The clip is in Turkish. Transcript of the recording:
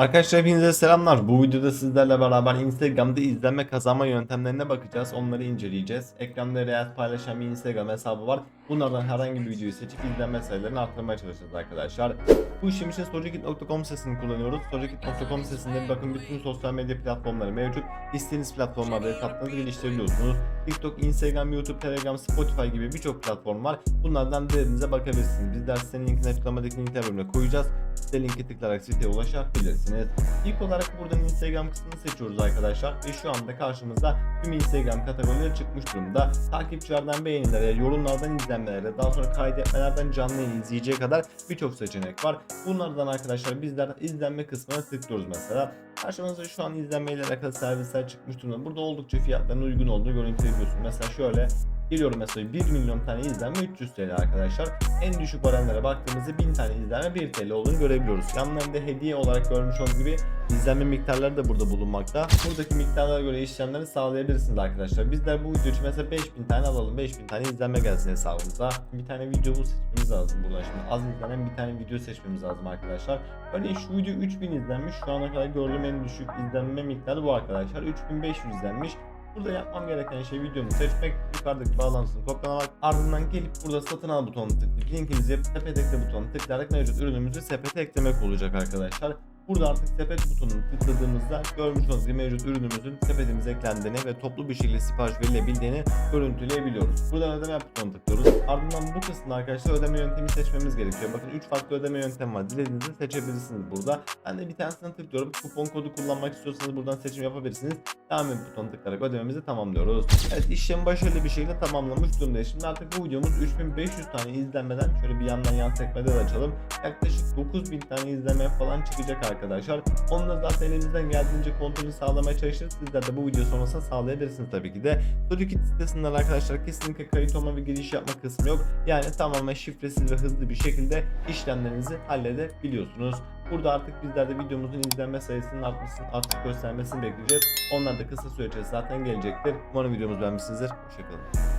Arkadaşlar hepinize selamlar. Bu videoda sizlerle beraber Instagram'da izlenme kazanma yöntemlerine bakacağız. Onları inceleyeceğiz. Ekranda Reels paylaşan bir Instagram hesabı var. Bunlardan herhangi bir videoyu seçip izlenme sayılarını arttırmaya çalışacağız arkadaşlar. Bu işlem için Sojikit.com sitesini kullanıyoruz. Sojikit.com sitesinde bakın bütün sosyal medya platformları mevcut. İstediğiniz platformlarda hesaplarınızı geliştirebiliyorsunuz. TikTok, Instagram, YouTube, Telegram, Spotify gibi birçok platform var. Bunlardan dilerinize bakabilirsiniz. Bizler sitenin linkini açıklamadaki linkler bölümüne koyacağız. Site linki tıklayarak siteye ulaşabilirsiniz. İlk olarak buradan Instagram kısmını seçiyoruz arkadaşlar. Ve şu anda karşımızda tüm Instagram kategorileri çıkmış durumda. Takipçilerden beğenilere, yorumlardan izlenmelere, daha sonra kaydetmelerden canlı izleyeceğe kadar birçok seçenek var. Bunlardan arkadaşlar bizler izlenme kısmına tıklıyoruz mesela. Karşımıza şu an izlenmeyle alakalı servisler çıkmış durumda. Burada oldukça fiyatların uygun olduğunu görüntüleyebiliyorsun. Mesela şöyle Geliyorum mesela 1 milyon tane izlenme 300 TL arkadaşlar. En düşük oranlara baktığımızda 1000 tane izlenme 1 TL olduğunu görebiliyoruz. Yanlarında hediye olarak görmüş olduğunuz gibi izlenme miktarları da burada bulunmakta. Buradaki miktarlara göre işlemleri sağlayabilirsiniz arkadaşlar. Bizler bu video için mesela 5000 tane alalım. 5000 tane izlenme gelsin hesabımıza. Bir tane video seçmemiz lazım buradan şimdi. Az izlenen bir tane video seçmemiz lazım arkadaşlar. Örneğin şu video 3000 izlenmiş. Şu ana kadar gördüğüm en düşük izlenme miktarı bu arkadaşlar. 3500 izlenmiş. Burada yapmam gereken şey videomu seçmek, yukarıdaki bağlantısını kopyalamak, ardından gelip burada satın al butonunu tıklayıp linkimizi sepet ekle butonunu tıklayarak mevcut ürünümüzü sepete eklemek olacak arkadaşlar. Burada artık sepet butonunu tıkladığımızda görmüş olduğunuz gibi mevcut ürünümüzün sepetimize eklendiğini ve toplu bir şekilde sipariş verilebildiğini görüntüleyebiliyoruz. Buradan ödeme yap butonunu tıklıyoruz. Ardından bu kısımda arkadaşlar ödeme yöntemi seçmemiz gerekiyor. Bakın 3 farklı ödeme yöntemi var. Dilediğinizi seçebilirsiniz burada. Ben de bir tanesini tıklıyorum. Kupon kodu kullanmak istiyorsanız buradan seçim yapabilirsiniz. Devam et butonuna tıklayarak ödememizi tamamlıyoruz. Evet işlemi başarılı bir şekilde tamamlamış durumdayız. Şimdi artık bu videomuz 3500 tane izlenmeden şöyle bir yandan yan sekmede de açalım. Yaklaşık 9000 tane izleme falan çıkacak arkadaşlar. Onunla zaten elimizden geldiğince kontrolü sağlamaya çalışırız. Sizler de bu video sonrasında sağlayabilirsiniz tabii ki de. Sodikit sitesinden arkadaşlar kesinlikle kayıt olma ve giriş yapma kısmı yok. Yani tamamen şifresiz ve hızlı bir şekilde işlemlerinizi halledebiliyorsunuz. Burada artık bizler de videomuzun izlenme sayısının artmasını, artık göstermesini bekleyeceğiz. Onlar da kısa süre içerisinde zaten gelecektir. Umarım videomuzu beğenmişsinizdir. Hoşçakalın.